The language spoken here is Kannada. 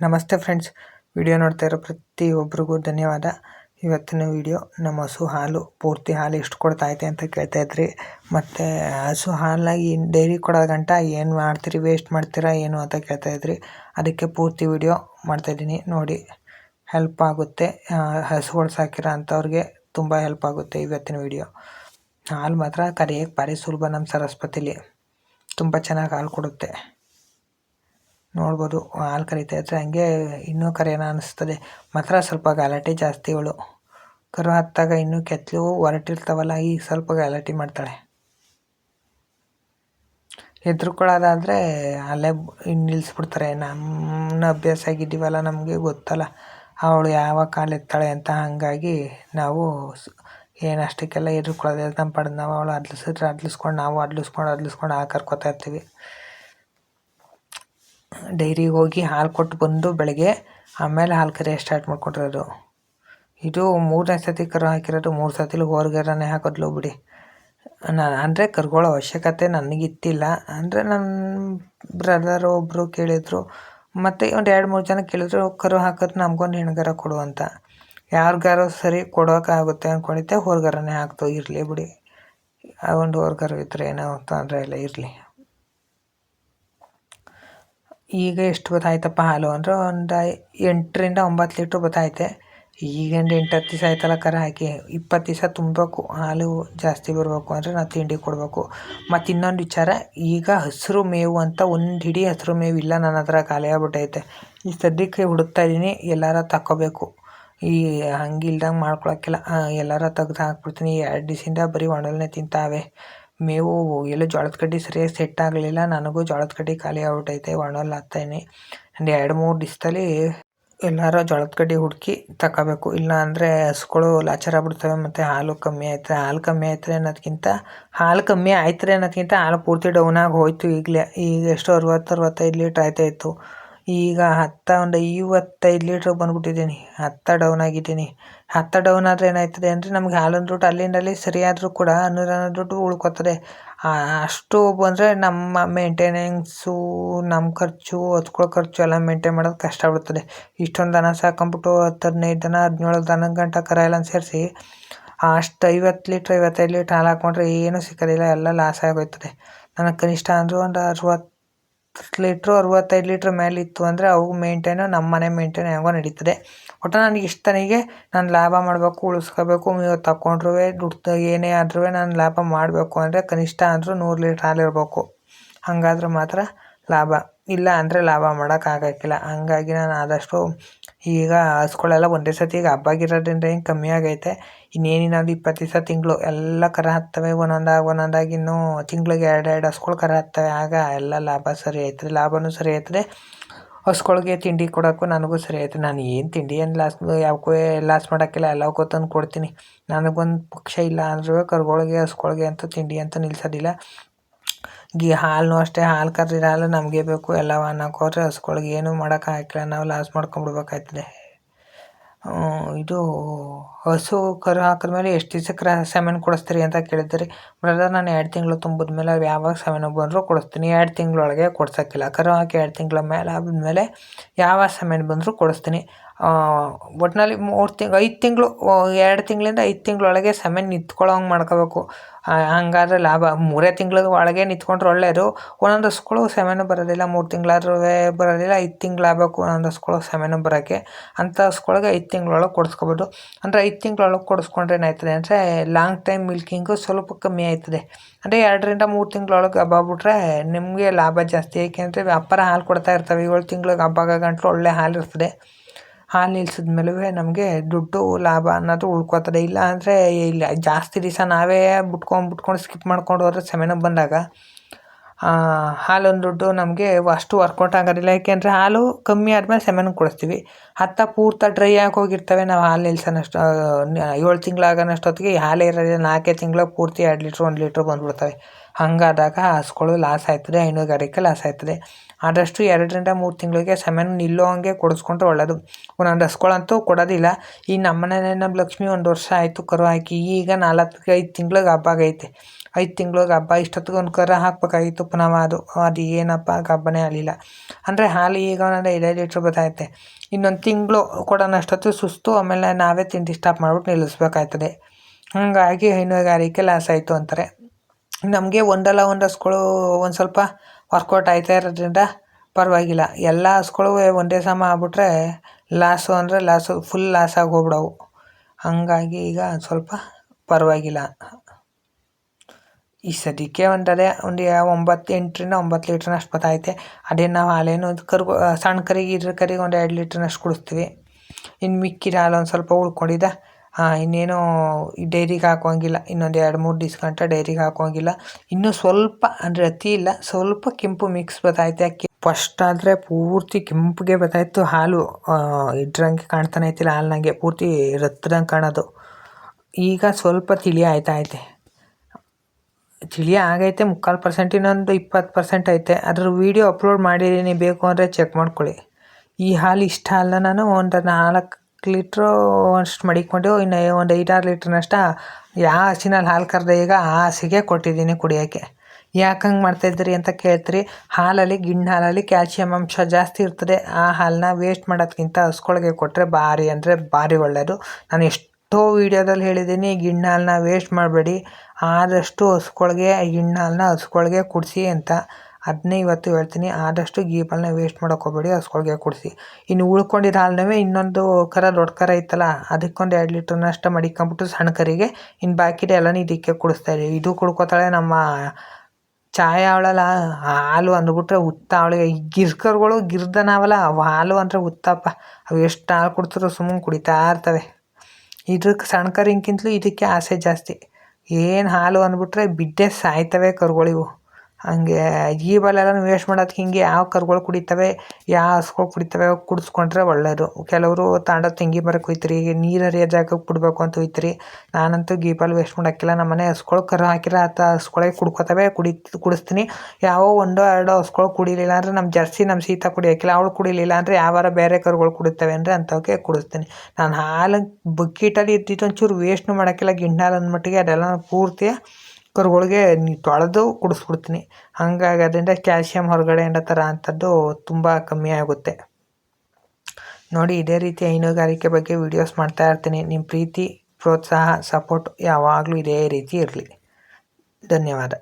ನಮಸ್ತೆ ಫ್ರೆಂಡ್ಸ್. ವಿಡಿಯೋ ನೋಡ್ತಾ ಇರೋ ಪ್ರತಿಯೊಬ್ಬರಿಗೂ ಧನ್ಯವಾದ. ಇವತ್ತಿನ ವಿಡಿಯೋ ನಮ್ಮ ಹಸು ಹಾಲು, ಪೂರ್ತಿ ಹಾಲು ಎಷ್ಟು ಐತೆ ಅಂತ ಕೇಳ್ತಾ ಇದ್ರಿ. ಮತ್ತು ಹಸು ಹಾಲಾಗಿ ಡೈರಿ ಕೊಡೋ ಗಂಟ ಏನು ಮಾಡ್ತೀರಿ, ವೇಸ್ಟ್ ಮಾಡ್ತೀರಾ, ಏನು ಅಂತ ಕೇಳ್ತಾ ಇದ್ರಿ. ಅದಕ್ಕೆ ಪೂರ್ತಿ ವಿಡಿಯೋ ಮಾಡ್ತಾಯಿದ್ದೀನಿ ನೋಡಿ ಹೆಲ್ಪ್ ಆಗುತ್ತೆ. ಹಸುಗಳು ಸಾಕಿರೋ ಅಂಥವ್ರಿಗೆ ತುಂಬ ಹೆಲ್ಪ್ ಆಗುತ್ತೆ ಇವತ್ತಿನ ವಿಡಿಯೋ. ಹಾಲು ಮಾತ್ರ ಕರೆಯೋಕ್ಕೆ ಭಾರಿ ಸುಲಭ ನಮ್ಮ ಸರಸ್ವತಿಲಿ. ತುಂಬ ಚೆನ್ನಾಗಿ ಹಾಲು ಕೊಡುತ್ತೆ. ನೋಡ್ಬೋದು. ಹಾಲು ಕರಿತಾ ಇದ್ದರೆ ಹಂಗೆ ಇನ್ನೂ ಕರೆಯೋಣ ಅನ್ನಿಸ್ತದೆ ಮಾತ್ರ ಸ್ವಲ್ಪ ಗಲಾಟೆ ಜಾಸ್ತಿ ಅವಳು. ಕರು ಹತ್ತಾಗ ಇನ್ನೂ ಕೆತ್ತಲು ಹೊರಟಿರ್ತಾವಲ್ಲ ಈಗ ಸ್ವಲ್ಪ ಗಲಾಟೆ ಮಾಡ್ತಾಳೆ. ಹೆದ್ರುಕೊಳ್ಳೋದಾದರೆ ಅಲ್ಲೇ ಇನ್ನು ನಿಲ್ಲಿಸ್ಬಿಡ್ತಾರೆ ನಮ್ಮ ಅಭ್ಯಾಸ ಆಗಿದ್ದೀವಲ್ಲ, ನಮಗೆ ಗೊತ್ತಲ್ಲ. ಅವಳು ಯಾವ ಕಾಲು ಎತ್ತಾಳೆ ಅಂತ ಹಾಗಾಗಿ ನಾವು ಏನು ಅಷ್ಟಕ್ಕೆಲ್ಲ ಹೆದ್ರುಕೊಳ್ಳೋದಿಲ್ಲ. ನಮ್ಮ ಪಡೆದು ನಾವು ಅವಳು ಅದ್ಲಿಸಿದ್ರೆ ಅದ್ಲಿಸ್ಕೊಂಡು, ನಾವು ಅದ್ಲಿಸ್ಕೊಂಡು ಅದ್ಲಿಸ್ಕೊಂಡು ಆ ಕರ್ಕೊತಾ ಇರ್ತೀವಿ. ಡೈರಿಗೆ ಹೋಗಿ ಹಾಲು ಕೊಟ್ಟು ಬಂದು ಬೆಳಗ್ಗೆ ಆಮೇಲೆ ಹಾಲು ಕರಿಯೋಕೆ ಸ್ಟಾರ್ಟ್ ಮಾಡ್ಕೊಂಡಿರೋದು ಇದು ಮೂರನೇ ಸತಿ ಕರು ಹಾಕಿರೋದು, ಮೂರು ಸತಿಲಿ ಹೊರ್ಗರನೇ ಹಾಕೋದ್ಲು ಬಿಡಿ. ನಾನು ಅಂದರೆ ಕರ್ಕೊಳ್ಳೋ ಅವಶ್ಯಕತೆ ನನಗಿತ್ತಿಲ್ಲ. ಅಂದರೆ ನನ್ನ ಬ್ರದರ್ ಒಬ್ಬರು ಕೇಳಿದರು, ಮತ್ತು ಒಂದು ಎರಡು ಮೂರು ಜನ ಕೇಳಿದ್ರು, ಕರು ಹಾಕೋದು ನಮಗೊಂದು ಹೆಣ್ಗಾರ ಕೊಡು ಅಂತ. ಯಾರಿಗಾರು ಸರಿ ಕೊಡೋಕ್ಕಾಗುತ್ತೆ ಅಂದ್ಕೊಂಡಿದ್ದೆ ಹೊರ್ಗರನೇ ಹಾಕ್ತು ಇರಲಿ ಬಿಡಿ. ಆ ಒಂದು ಹೋರ್ಗರು ಇದ್ದರೆ ಏನೋ ತೊಂದರೆ ಇಲ್ಲ, ಇರಲಿ. ಈಗ ಎಷ್ಟು ಗೊತ್ತಾಯ್ತಪ್ಪ ಹಾಲು ಅಂದ್ರೆ ಒಂದು ಎಂಟರಿಂದ ಒಂಬತ್ತು ಲೀಟ್ರ್ ಗೊತ್ತಾಯ್ತೆ ಈಗಿಂದ ಎಂಟು ಹತ್ತು ದಿವಸ ಆಯ್ತಲ್ಲ ಕರ ಹಾಕಿ ಇಪ್ಪತ್ತು ದಿವಸ ತುಂಬಬೇಕು ಹಾಲು ಜಾಸ್ತಿ ಬರಬೇಕು ಅಂದರೆ ನಾವು ತಿಂಡಿ ಕೊಡಬೇಕು. ಮತ್ತು ಇನ್ನೊಂದು ವಿಚಾರ, ಈಗ ಹಸಿರು ಮೇವು ಅಂತ ಒಂದು ಹಿಡಿ ಹಸಿರು ಮೇವು ಇಲ್ಲ ನನ್ನ ಹತ್ರ, ಖಾಲಿ ಆಗ್ಬಿಟ್ಟೈತೆ. ಈ ಸದ್ಯಕ್ಕೆ ಹುಡುಕ್ತಾ ಇದ್ದೀನಿ ಎಲ್ಲಾರ ತಗೋಬೇಕು ಈ ಹಂಗಿಲ್ದಂಗೆ ಮಾಡ್ಕೊಳಕ್ಕಿಲ್ಲ ಎಲ್ಲಾರ ತೆಗ್ದು ಹಾಕ್ಬಿಡ್ತೀನಿ. ಎರಡು ದಿವಸದಿಂದ ಬರೀ ಒಣಲ್ನೇ ತಿಂತಾವೆ. ಮೇವು ಎಲ್ಲೂ ಜೋಳದ ಕಡ್ಡಿ ಸರಿಯಾಗಿ ಸೆಟ್ ಆಗಲಿಲ್ಲ. ನನಗೂ ಜೋಳದ ಕಡ್ಡಿ ಖಾಲಿ ಆಗ್ಬಿಟ್ಟೈತೆ ಒಣಲ್ ಹಾಕ್ತಾಯಿನಿ ಒಂದು ಎರಡು ಮೂರು ದಿವಸದಲ್ಲಿ ಎಲ್ಲರೂ ಜೋಳದ ಕಡ್ಡಿ ಹುಡುಕಿ ತಗೋಬೇಕು ಇಲ್ಲ ಅಂದರೆ ಹಸುಗಳು ಲಾಚಾರ ಬಿಡ್ತವೆ ಮತ್ತು ಹಾಲು ಕಮ್ಮಿ ಆಯ್ತದೆ. ಹಾಲು ಕಮ್ಮಿ ಆಯ್ತದೆ ಅನ್ನೋದಕ್ಕಿಂತ ಹಾಲು ಕಮ್ಮಿ ಆಯ್ತದೆ ಅನ್ನೋದಕ್ಕಿಂತ ಹಾಲು ಪೂರ್ತಿ ಡೌನ್ ಹೋಯಿತು ಹೋಯ್ತು ಈಗಲೇ. ಈಗ ಎಷ್ಟು ಅರವತ್ತು, ಅರವತ್ತೈದು ಲೀಟ್ರ್ ಆಯ್ತಾಯಿತ್ತು ಈಗ ಹತ್ತ, ಒಂದು ಐವತ್ತೈದು ಲೀಟ್ರ್ ಬಂದ್ಬಿಟ್ಟಿದ್ದೀನಿ. ಹತ್ತ ಡೌನ್ ಆಗಿದ್ದೀನಿ. ಹತ್ತ ಡೌನ್ ಆದರೆ ಏನಾಯ್ತದೆ ಅಂದರೆ ನಮ್ಗೆ ಹಾಲಿನ ದುಡ್ಡು ಅಲ್ಲಿಂದ ಅಲ್ಲಿ ಸರಿಯಾದರೂ ಕೂಡ ಅನ್ನೂರ ದುಡ್ಡು ಉಳ್ಕೊತದೆ. ಅಷ್ಟು ಬಂದರೆ ನಮ್ಮ ಮೇಂಟೆನೆನ್ಸು ನಮ್ಮ ಖರ್ಚು ಹೊತ್ಕೊಳ್ಳೋ ಖರ್ಚು ಎಲ್ಲ ಮೇಂಟೈನ್ ಮಾಡೋದು ಕಷ್ಟ ಆಗ್ಬಿಡ್ತದೆ. ಇಷ್ಟೊಂದು ದನ ಸಾಕೊಂಬಿಟ್ಟು ಹತ್ತು, ಹದಿನೈದು ದನ ಹದಿನೇಳು ದನ ಗಂಟ ಕರ ಎಲ್ಲ ಸೇರಿಸಿ ಅಷ್ಟು ಐವತ್ತು ಲೀಟ್ರ್ ಐವತ್ತೈದು ಲೀಟ್ರ್ ಹಾಲು ಹಾಕ್ಕೊಂಡ್ರೆ ಏನೂ ಸಿಕ್ಕೋದಿಲ್ಲ ಎಲ್ಲ ಲಾಸ್ ಆಗೋಯ್ತದೆ. ನನಗೆ ಕನಿಷ್ಠ ಅಂದರೂ ಒಂದು ಅರವತ್ತು ಲೀಟ್ರು, ಅರವತ್ತೈದು ಲೀಟ್ರ್ ಮೇಲೆ ಇತ್ತು ಅಂದರೆ ಅವು ಮೇಂಟೈನು, ನಮ್ಮ ಮನೆ ಮೇಂಟೈನ್ ಹೆಂಗೋ ನಡೀತದೆ. ಒಟ್ಟು ನನಗೆ ಇಷ್ಟನಿಗೆ ನಾನು ಲಾಭ ಮಾಡಬೇಕು, ಉಳಿಸ್ಕೋಬೇಕು ಇವತ್ತು ತಗೊಂಡ್ರು ದುಡ್ಡು ಏನೇ ಆದ್ರೂ ನಾನು ಲಾಭ ಮಾಡಬೇಕು ಅಂದರೆ ಕನಿಷ್ಠ ಅಂದರೂ ನೂರು ಲೀಟ್ರ್ ಹಾಲಿರಬೇಕು ಹಾಗಾದ್ರೆ ಮಾತ್ರ ಲಾಭ. ಇಲ್ಲ ಅಂದರೆ ಲಾಭ ಮಾಡೋಕ್ಕಾಗಕ್ಕಿಲ್ಲ ಹಾಗಾಗಿ ನಾನು ಆದಷ್ಟು ಈಗ ಹಸುಗಳೆಲ್ಲ ಒಂದೇ ಸತಿ ಈಗ ಹಬ್ಬ ಆಗಿರೋದ್ರಿಂದ ಏನು ಕಮ್ಮಿ ಆಗೈತೆ. ಇನ್ನೇನು ಇನ್ನೊಂದು ಇಪ್ಪತ್ತು ದಿವಸ ತಿಂಗಳು ಎಲ್ಲ ಕರ ಹತ್ತವೆ, ಒಂದೊಂದಾಗಿ ಒಂದೊಂದಾಗಿ ಇನ್ನೂ ತಿಂಗಳಿಗೆ ಎರಡು ಎರಡು ಹಸ್ಗಳು ಕರ ಹತ್ತವೆ. ಆಗ ಎಲ್ಲ ಲಾಭ ಸರಿ ಆಯ್ತದೆ ಲಾಭವೂ ಸರಿ ಆಯ್ತದೆ ಹಸ್ಗಳಿಗೆ ತಿಂಡಿ ಕೊಡೋಕ್ಕೂ ನನಗೂ ಸರಿ ಆಯ್ತು ನಾನು ಏನು ತಿಂಡಿ ಏನು ಲಾಸ್ ಯಾವಕ್ಕೂ ಲಾಸ್ ಮಾಡೋಕ್ಕಿಲ್ಲ ಎಲ್ಲವಕ್ಕೂ ತಂದು ಕೊಡ್ತೀನಿ. ನನಗೊಂದು ಪಕ್ಷ ಇಲ್ಲ ಅಂದ್ರೂ ಕರುಗಳಿಗೆ ಹಸ್ಗಳಿಗೆ ಅಂತ ತಿಂಡಿ ಅಂತ ನಿಲ್ಸೋದಿಲ್ಲ. ಗಿ ಹಾಲು ಅಷ್ಟೇ, ಹಾಲು ಕರೆದಿರೋ ಹಾಲು ನಮಗೆ ಬೇಕು ಎಲ್ಲ ಅನ್ನಕ್ಕೆ ಹೋದ್ರೆ ಹಸ್ಗಳ್ಗೆ ಏನೂ ಮಾಡೋಕ್ಕಾಗಿಲ್ಲ ನಾವು ಲಾಸ್ ಮಾಡ್ಕೊಂಬಿಡ್ಬೇಕಾಯ್ತದೆ. ಇದು ಹಸು ಕರು ಹಾಕಿದ್ಮೇಲೆ ಎಷ್ಟು ದಿವ್ಸಕ್ಕೆ ಸೆಮೆನ್ ಕೊಡಿಸ್ತೀರಿ ಅಂತ ಕೇಳಿದ್ರಿ ಬ್ರದರ್ ನಾನು ಎರಡು ತಿಂಗಳು ತುಂಬಿದ ಮೇಲೆ ಯಾವಾಗ ಸೆಮೆನ್ ಬಂದರೂ ಕೊಡಿಸ್ತೀನಿ. ಎರಡು ತಿಂಗಳೊಳಗೆ ಕೊಡ್ಸೋಕ್ಕಿಲ್ಲ. ಕರು ಹಾಕಿ ಎರಡು ತಿಂಗಳ ಮೇಲೆ ಆದಮೇಲೆ ಯಾವಾಗ ಸೆಮೆನ್ ಬಂದರೂ ಕೊಡಿಸ್ತೀನಿ. ಒಟ್ಟಿನಲ್ಲಿ ಮೂರು ತಿಂಗ್, ಐದು ತಿಂಗಳು ಎರಡು ತಿಂಗಳಿಂದ ಐದು ತಿಂಗಳೊಳಗೆ ಸಮಯ ನಿಂತ್ಕೊಳ್ಳೋ ಹಂಗೆ ಮಾಡ್ಕೋಬೇಕು. ಹಂಗಾದ್ರೆ ಲಾಭ. ಮೂರೇ ತಿಂಗಳ ಒಳಗೆ ನಿಂತ್ಕೊಂಡ್ರೆ ಒಳ್ಳೆಯದು ಒಂದೊಂದು ಹಸುಗಳು ಸೆಮೆನು ಬರೋದಿಲ್ಲ. ಮೂರು ತಿಂಗಳಾದ್ರೂ ಬರೋದಿಲ್ಲ. ಐದು ತಿಂಗಳಾಗಬೇಕು ಒಂದೊಂದು ಹಸುಗಳು ಸೆಮೆನು ಬರೋಕ್ಕೆ. ಅಂಥ ಹಸುಗಳಿಗೆ ಐದು ತಿಂಗಳೊಳಗೆ ಕೊಡಿಸ್ಕೊಬೋದು. ಅಂದರೆ ಐದು ತಿಂಗಳೊಳಗೆ ಕೊಡಿಸ್ಕೊಂಡ್ರೆ ಏನಾಯ್ತದೆ ಅಂದರೆ ಲಾಂಗ್ ಟೈಮ್ ಮಿಲ್ಕಿಂಗು ಸ್ವಲ್ಪ ಕಮ್ಮಿ ಆಯ್ತದೆ. ಅಂದರೆ ಎರಡರಿಂದ ಮೂರು ತಿಂಗಳೊಳಗೆ ಹಬ್ಬ ಬಿಟ್ರೆ ನಿಮಗೆ ಲಾಭ ಜಾಸ್ತಿ. ಏಕೆಂದರೆ ವ್ಯಾಪಾರ ಹಾಲು ಕೊಡ್ತಾ ಇರ್ತವೆ. ಏಳು ತಿಂಗಳಿಗೆ ಹಬ್ಬ ಗಂಟಲು ಒಳ್ಳೆ ಹಾಲು ಇರ್ತದೆ ಹಾಲು ನಿಲ್ಸಿದ ಮೇಲೂ ನಮಗೆ ದುಡ್ಡು ಲಾಭ ಅನ್ನೋದು ಉಳ್ಕೊತದೆ. ಇಲ್ಲ ಅಂದರೆ ಇಲ್ಲ, ಜಾಸ್ತಿ ದಿವಸ ನಾವೇ ಬಿಟ್ಕೊಂಡು ಬಿಟ್ಕೊಂಡು ಸ್ಕಿಪ್ ಮಾಡ್ಕೊಂಡು ಹೋದ್ರೆ ಸಮಯನ ಬಂದಾಗ ಹಾಲೊಂದು ದುಡ್ಡು ನಮಗೆ ಅಷ್ಟು ವರ್ಕೌಟ್ ಆಗೋದಿಲ್ಲ. ಯಾಕೆಂದರೆ ಹಾಲು ಕಮ್ಮಿ ಆದಮೇಲೆ ಸೆಮೆನ್ ಕೊಡಿಸ್ತೀವಿ. ಹತ್ತ ಪೂರ್ತ ಡ್ರೈ ಆಗಿ ಹೋಗಿರ್ತವೆ. ನಾವು ಹಾಲು ನಿಲ್ಸೋನಷ್ಟು ಏಳು ತಿಂಗಳಾಗೋನಷ್ಟೊತ್ತಿಗೆ ಹಾಲೇ ಇರೋದಿಲ್ಲ ನಾಲ್ಕೇ ತಿಂಗಳು ಪೂರ್ತಿ ಎರಡು ಲೀಟ್ರ್ ಒಂದು ಲೀಟ್ರ್ ಬಂದ್ಬಿಡ್ತವೆ. ಹಾಗಾದಾಗ ಹಸುಗಳು ಲಾಸ್ ಆಯ್ತದೆ. ಹೈನುಗಾರಿಕೆ ಲಾಸ್ ಆಯ್ತದೆ. ಆದಷ್ಟು ಎರಡರಿಂದ ಮೂರು ತಿಂಗಳಿಗೆ ನಿಲ್ಲೋ ಹಂಗೆ ಕೊಡಿಸ್ಕೊಂಡ್ರೆ ಒಳ್ಳೆಯದು ಒಂದೊಂದು ಹಸ್ಗಳಂತೂ ಕೊಡೋದಿಲ್ಲ. ಈ ನಮ್ಮನೇಲಿ ನಮ್ಮ ಲಕ್ಷ್ಮಿ ಒಂದು ವರ್ಷ ಆಯಿತು ಕರು ಹಾಕಿ. ಈಗ ನಾಲ್ಕು ಐದು ತಿಂಗ್ಳಿಗೆ ಹಬ್ಬ ಆಗೈತೆ. ಐದು ತಿಂಗ್ಳಿಗೆ ಹಬ್ಬ, ಇಷ್ಟೊತ್ತಿಗೆ ಒಂದು ಕರ ಹಾಕ್ಬೇಕಾಗಿತ್ತು ಪುನಃ ಅದು ಅದು ಏನಪ್ಪ ಹಬ್ಬನೇ ಆಗಲಿಲ್ಲ. ಅಂದರೆ ಹಾಲು ಈಗ ಒಂದೊಂದು ಐದೈದು ಲೀಟ್ರ್ ಬರ್ತೈತೆ ಇನ್ನೊಂದು ತಿಂಗಳು ಕೊಡೋಣಷ್ಟೊತ್ತು ಸುಸ್ತು, ಆಮೇಲೆ ನಾವೇ ತಿಂಡಿ ಸ್ಟಾಪ್ ಮಾಡ್ಬಿಟ್ಟು ನಿಲ್ಲಿಸ್ಬೇಕಾಯ್ತದೆ. ಹಾಗಾಗಿ ಹೈನುಗಾರಿಕೆ ಲಾಸ್ ಆಯಿತು ಅಂತಾರೆ. ನಮಗೆ ಒಂದಲ್ಲ ಒಂದು ಹಸ್ಗಳು ಒಂದು ಸ್ವಲ್ಪ ವರ್ಕೌಟ್ ಆಯ್ತಾ ಇರೋದ್ರಿಂದ ಪರವಾಗಿಲ್ಲ. ಎಲ್ಲ ಹಸುಗಳು ಒಂದೇ ಸಮ ಆಗ್ಬಿಟ್ರೆ ಲಾಸು ಅಂದರೆ ಲಾಸು ಫುಲ್ ಲಾಸ್ ಹೋಗ್ಬಿಡವು ಹಾಗಾಗಿ ಈಗ ಸ್ವಲ್ಪ ಪರವಾಗಿಲ್ಲ. ಈ ಸದ್ಯಕ್ಕೆ ಒಂದದೇ ಒಂದು ಒಂಬತ್ತು ಎಂಟರಿಂದ ಒಂಬತ್ತು ಲೀಟ್ರ್ನಷ್ಟು ಬತ್ತೈತೆ ಅದೇ ನಾವು ಹಾಲೇನು ಕರು, ಸಣ್ಣ ಕರಿಗೆ ಇದ್ರ ಕರಿಗೆ ಒಂದು ಎರಡು ಲೀಟ್ರ್ನಷ್ಟು ಕುಡಿಸ್ತೀವಿ. ಇನ್ನು ಮಿಕ್ಕಿದ ಹಾಲು ಒಂದು ಸ್ವಲ್ಪ ಉಳ್ಕೊಂಡಿದ್ದ ಇನ್ನೇನು ಡೈರಿಗೆ ಹಾಕೋಂಗಿಲ್ಲ ಇನ್ನೊಂದು ಎರಡು ಮೂರು ದಿವ್ಸ ಗಂಟ ಡೈರಿಗೆ ಹಾಕೋಂಗಿಲ್ಲ ಇನ್ನೂ ಸ್ವಲ್ಪ ಅಂದರೆ ಅತಿ ಇಲ್ಲ, ಸ್ವಲ್ಪ ಕೆಂಪು ಮಿಕ್ಸ್ ಬತ್ತೈತೆ ಅಕ್ಕಿ ಫಸ್ಟ್ ಆದರೆ ಪೂರ್ತಿ ಕೆಂಪಿಗೆ ಬರ್ತಾಯಿತ್ತು ಹಾಲು. ಇದ್ರಂಗೆ ಕಾಣ್ತಾನೆ ಐತಿಲ್ಲ ನನಗೆ ಪೂರ್ತಿ ರತ್ತದಂಗೆ ಕಾಣೋದು. ಈಗ ಸ್ವಲ್ಪ ತಿಳಿ ಆಯ್ತಾ ಐತೆ. ತಿಳಿ ಆಗೈತೆ, ಮುಕ್ಕಾಲು ಪರ್ಸೆಂಟ್ ಇನ್ನೊಂದು ಇಪ್ಪತ್ತು ಪರ್ಸೆಂಟ್ ಐತೆ. ಅದ್ರ ವೀಡಿಯೋ ಅಪ್ಲೋಡ್ ಮಾಡಿದ್ದೀನಿ ಬೇಕು ಅಂದರೆ ಚೆಕ್ ಮಾಡ್ಕೊಳ್ಳಿ. ಈ ಹಾಲು ಇಷ್ಟ ಅಲ್ಲ ನಾನು, ಒಂದು ನಾಲ್ಕು ಲೀಟ್ರು ಅಷ್ಟು ಮಡಿಕೊಂಡು ಇನ್ನು ಒಂದು ಐದಾರು ಲೀಟ್ರ್ನಷ್ಟ ಯಾವ ಹಸಿನಲ್ಲಿ ಹಾಲು ಕರೆದೆ ಈಗ ಆ ಹಸಿಗೆ ಕೊಟ್ಟಿದ್ದೀನಿ ಕುಡಿಯೋಕ್ಕೆ. ಯಾಕೆ ಹಂಗೆ ಮಾಡ್ತಾಯಿದ್ರಿ ಅಂತ ಕೇಳ್ತೀರಿ. ಹಾಲಲ್ಲಿ, ಗಿಣ್ಣು ಹಾಲಲ್ಲಿ ಕ್ಯಾಲ್ಸಿಯಂ ಅಂಶ ಜಾಸ್ತಿ ಇರ್ತದೆ. ಆ ಹಾಲನ್ನ ವೇಸ್ಟ್ ಮಾಡೋದ್ಕಿಂತ ಹಸ್ಕೊಳಗೆ ಕೊಟ್ಟರೆ ಭಾರಿ ಅಂದರೆ ಭಾರಿ ಒಳ್ಳೆಯದು ನಾನು ಎಷ್ಟೋ ವೀಡಿಯೋದಲ್ಲಿ ಹೇಳಿದ್ದೀನಿ, ಗಿಣ್ಣು ಹಾಲನ್ನ ವೇಸ್ಟ್ ಮಾಡಬೇಡಿ. ಆದಷ್ಟು ಹಸ್ಕೊಳಗೆ, ಗಿಣ್ಣು ಹಾಲನ್ನ ಹಸುಗಳ್ಗೆ ಕುಡಿಸಿ ಅಂತ. ಅದನ್ನೇ ಇವತ್ತು ಹೇಳ್ತೀನಿ. ಆದಷ್ಟು ಗೀ ಹಾಲನ್ನ ವೇಸ್ಟ್ ಮಾಡೋಕೆ ಹೋಗಬೇಡಿ ಹಸುಗಳ್ಗೆ ಕುಡಿಸಿ ಇನ್ನು ಉಳ್ಕೊಂಡಿರೋ ಹಾಲನ್ನವೇ ಇನ್ನೊಂದು ಕರ, ದೊಡ್ಡ ಕರ ಇತ್ತಲ್ಲ, ಅದಕ್ಕೊಂದು ಎರಡು ಲೀಟ್ರ್ನಷ್ಟು ಮಡಿಕೊಂಬಿಟ್ಟು ಸಣ್ಣ ಕರಿಗೆ ಇನ್ನು ಬಾಕಿದೆ ಎಲ್ಲನೂ ಇದಕ್ಕೆ ಕುಡಿಸ್ತಾ ಇದು ಕುಡ್ಕೋತಾಳೆ ನಮ್ಮ ಚಾಯ ಅವಳಲ್ಲ ಹಾಲು ಅಂದ್ಬಿಟ್ರೆ ಉತ್ತ ಅವಳಿಗೆ. ಗಿರ್ಕರ್ಗಳು ಗಿರ್ದ ನಾವಲ್ಲ ಅವು ಹಾಲು ಅಂದರೆ ಉತ್ತಪ್ಪ. ಅವು ಎಷ್ಟು ಹಾಲು ಕುಡ್ತಾರೋ ಸುಮ್ಮನೆ ಕುಡಿತಾ ಇರ್ತವೆ. ಇದಕ್ಕೆ ಸಣ್ಣ ಕರಿಂಗಿಂತಲೂ ಇದಕ್ಕೆ ಆಸೆ ಜಾಸ್ತಿ. ಏನು ಹಾಲು ಅಂದ್ಬಿಟ್ರೆ ಬಿದ್ದೆ ಸಾಯ್ತವೆ ಕರುಗಳಿವು ಹಂಗೆ ಜೀವಲೆಲ್ಲ ವೇಸ್ಟ್ ಮಾಡೋದು ಹಿಂಗೆ ಯಾವ ಕರುಗಳು ಕುಡಿತವೆ, ಯಾವ ಹಸುಗಳು ಕುಡಿತವೆ ಕುಡಿಸ್ಕೊಂಡ್ರೆ ಒಳ್ಳೆಯದು ಕೆಲವರು ತಾಂಡ ತೆಂಗಿ ಮರಕ್ಕೆ ಹೋಯ್ತರಿ ನೀರು ಹರಿಯೋ ಜಾಗಕ್ಕೆ ಕುಡ್ಬೇಕು ಅಂತ ಹೋಯ್ತರಿ ನಾನಂತೂ ಗೀಪಲ್ಲಿ ವೇಸ್ಟ್ ಮಾಡೋಕ್ಕಿಲ್ಲ, ನಮ್ಮ ಮನೆ ಹಸ್ಗಳು ಕರು ಹಾಕಿರೋ ಆತ ಹಸುಗಳಿಗೆ ಕುಡ್ಕೋತವೆ, ಕುಡಿ, ಕುಡಿಸ್ತೀನಿ. ಯಾವ ಒಂದೋ ಎರಡೋ ಹಸುಗಳು ಕುಡಿಲಿಲ್ಲ ಅಂದರೆ ನಮ್ಮ ಜರ್ಸಿ, ನಮ್ಮ ಸೀತಾ ಕುಡಿಯೋಕ್ಕಿಲ್ಲ, ಅವಳು ಕುಡಿಲಿಲ್ಲ ಅಂದರೆ ಯಾವಾರ ಬೇರೆ ಕರುಗಳು ಕುಡಿತವೆ ಅಂದರೆ ಅಂಥವಕ್ಕೆ ಕುಡಿಸ್ತೀನಿ. ನಾನು ಹಾಲು ಬಕೀಟಲ್ಲಿ ಇದ್ದಿದ್ದು ಒಂಚೂರು ವೇಸ್ಟ್ನು ಮಾಡೋಕ್ಕಿಲ್ಲ ಗಿಣ್ಣಾಲು ಅಂದ್ಮಟ್ಟಿಗೆ ಅದೆಲ್ಲ ಪೂರ್ತಿ ಕರುಗಳಿಗೆ ತೊಳೆದು ಕುಡಿಸ್ಬಿಡ್ತೀನಿ. ಹಂಗಾಗಿ ಅದರಿಂದ ಕ್ಯಾಲ್ಶಿಯಂ ಹೊರಗಡೆಯಿಂದ ಥರ ಅಂಥದ್ದು ತುಂಬ ಕಮ್ಮಿ ಆಗುತ್ತೆ. ನೋಡಿ, ಇದೇ ರೀತಿ ಹೈನುಗಾರಿಕೆ ಬಗ್ಗೆ ವೀಡಿಯೋಸ್ ಮಾಡ್ತಾ ಇರ್ತೀನಿ. ನಿಮ್ಮ ಪ್ರೀತಿ, ಪ್ರೋತ್ಸಾಹ ಸಪೋರ್ಟ್ ಯಾವಾಗಲೂ ಇದೇ ರೀತಿ ಇರಲಿ. ಧನ್ಯವಾದ.